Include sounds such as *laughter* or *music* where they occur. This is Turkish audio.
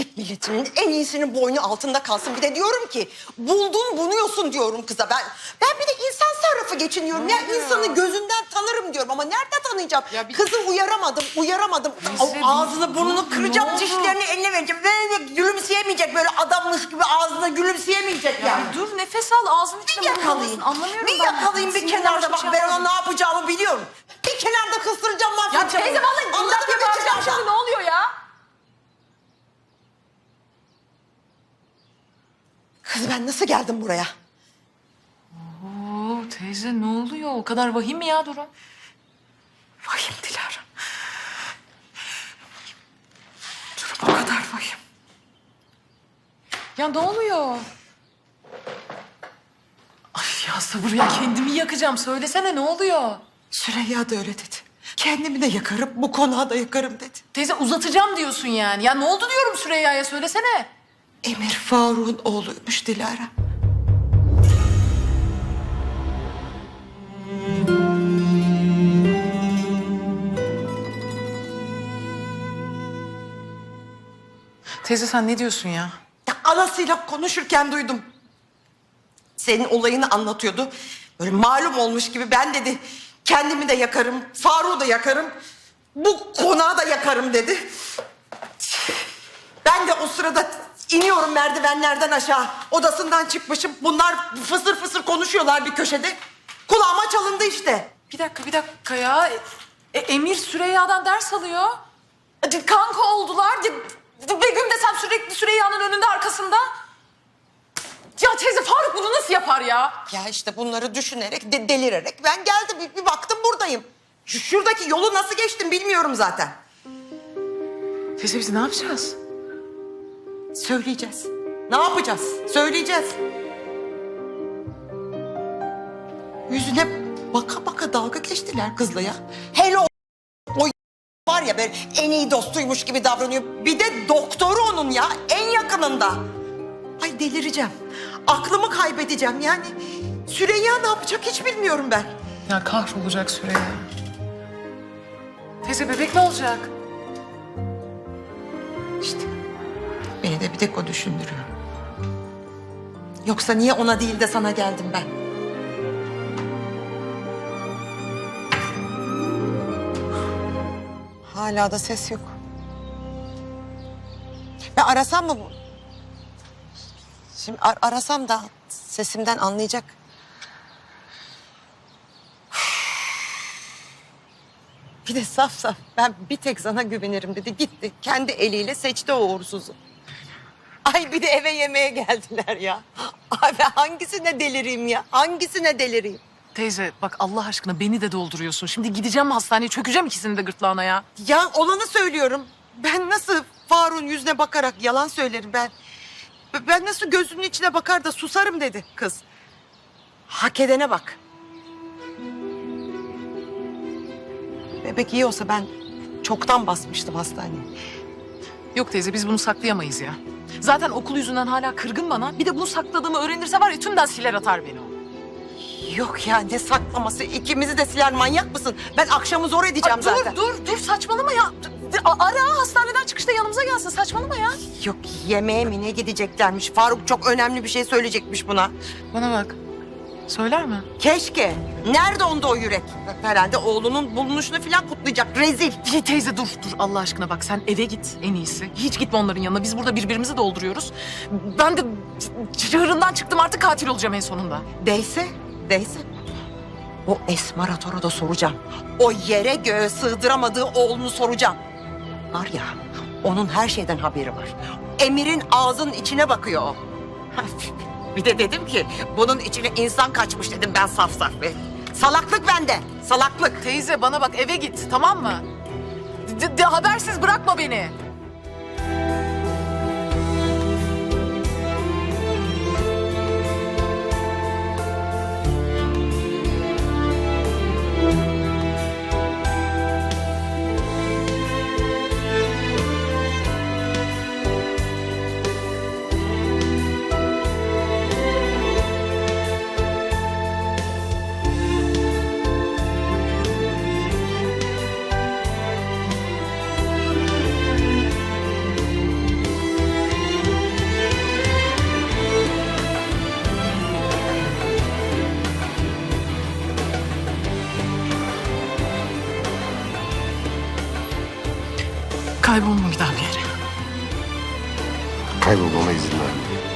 Türk milletinin en iyisinin boynu altında kalsın. Bir de diyorum ki buldun bunuyorsun diyorum kıza. Ben ben bir de insan sarrafı geçiniyorum. Ya insanı gözünden tanırım diyorum ama nerede tanıyacağım? Ya bir- Kızı uyaramadım, uyaramadım. Neyse, O ağzını burnunu kıracağım, dişlerini eline vereceğim. Böyle gülümseyemeyecek böyle adammış gibi ağzına gülümseyemeyecek Ya yani. dur nefes al ağzının içine Bir yakalayayım. Anlamıyorum bir ben. yakalayayım bir kenarda bak şey ben ona yapmadım. ne yapacağımı biliyorum. Bir kenarda kıstıracağım Ya mahvedeceğim. teyze onu. vallahi Anladın imdat mı? şimdi ne oluyor ya? Kız ben nasıl geldim buraya? Oo teyze ne oluyor? O kadar vahim mi ya durum? Vahim Dilara. Durum o kadar vahim. Ya ne oluyor? Ay ya sabır ya kendimi yakacağım. Söylesene ne oluyor? Süreyya da öyle dedi. Kendimi de yakarım, bu konağı da yakarım dedi. Teyze uzatacağım diyorsun yani. Ya ne oldu diyorum Süreyya'ya söylesene. Emir Faruk'un oğluymuş Dilara. Teyze sen ne diyorsun ya? Ya anasıyla konuşurken duydum. Senin olayını anlatıyordu. Böyle malum olmuş gibi ben dedi. Kendimi de yakarım, Faruk'u da yakarım. Bu konağı da yakarım dedi. Ben de o sırada iniyorum merdivenlerden aşağı. Odasından çıkmışım. Bunlar fısır fısır konuşuyorlar bir köşede. Kulağıma çalındı işte. Bir dakika bir dakika ya. E, Emir Süreyya'dan ders alıyor. E, Kanka oldular. E, Begüm desem sürekli Süreyya'nın önünde arkasında. Ya teyze Faruk bunu nasıl yapar ya? Ya işte bunları düşünerek, de- delirerek ben geldim. Bir, bir baktım buradayım. Şu- Şuradaki yolu nasıl geçtim bilmiyorum zaten. Teyze biz ne yapacağız? Söyleyeceğiz. Ne yapacağız? Söyleyeceğiz. Yüzüne baka baka dalga geçtiler kızla ya. Hele o, o var ya böyle en iyi dostuymuş gibi davranıyor. Bir de doktoru onun ya en yakınında. Ay delireceğim. Aklımı kaybedeceğim yani. Süreyya ne yapacak hiç bilmiyorum ben. Ya kahrolacak Süreyya. Teyze bebek ne olacak? İşte beni de bir tek o düşündürüyor. Yoksa niye ona değil de sana geldim ben? Hala da ses yok. Ben arasam mı? bu- Şimdi ar- arasam da sesimden anlayacak. *sighs* Bir de saf saf ben bir tek sana güvenirim dedi. Gitti kendi eliyle seçti o uğursuzu. Ay bir de eve yemeğe geldiler ya. Ay ben hangisine delireyim ya? Hangisine delireyim? Teyze bak Allah aşkına beni de dolduruyorsun. Şimdi gideceğim hastaneye çökeceğim ikisini de gırtlağına ya. Ya olanı söylüyorum. Ben nasıl Faruk'un yüzüne bakarak yalan söylerim ben. Ben nasıl gözünün içine bakar da susarım dedi kız. Hak edene bak. Bebek iyi olsa ben çoktan basmıştım hastaneye. Yok teyze biz bunu saklayamayız ya. Zaten okul yüzünden hala kırgın bana. Bir de bunu sakladığımı öğrenirse var ya tümden siler atar beni o. Yok ya ne saklaması ikimizi de siler manyak mısın? Ben akşamı zor edeceğim Ay, zaten. Dur dur dur saçmalama ya. A- Ara hastaneden çıkışta yanımıza gelsin saçmalama ya. Yok yemeğe mi ne gideceklermiş? Faruk çok önemli bir şey söyleyecekmiş buna. Bana bak. Söyler mi? Keşke. Nerede onda o yürek? Herhalde oğlunun bulunuşunu falan kutlayacak. Rezil. İyi teyze dur dur Allah aşkına bak sen eve git en iyisi. Hiç gitme onların yanına biz burada birbirimizi dolduruyoruz. Ben de çığırından çıktım artık katil olacağım en sonunda. Değse, değse. O Esmarator'a da soracağım. O yere göğe sığdıramadığı oğlunu soracağım. Var ya, onun her şeyden haberi var. Emir'in ağzının içine bakıyor o. Bir de dedim ki, bunun içine insan kaçmış dedim ben saf saf be. Salaklık bende, salaklık. Teyze bana bak eve git tamam mı? De, de- habersiz bırakma beni. Kaybolma bir daha bir yere. Kaybolmama izin verme.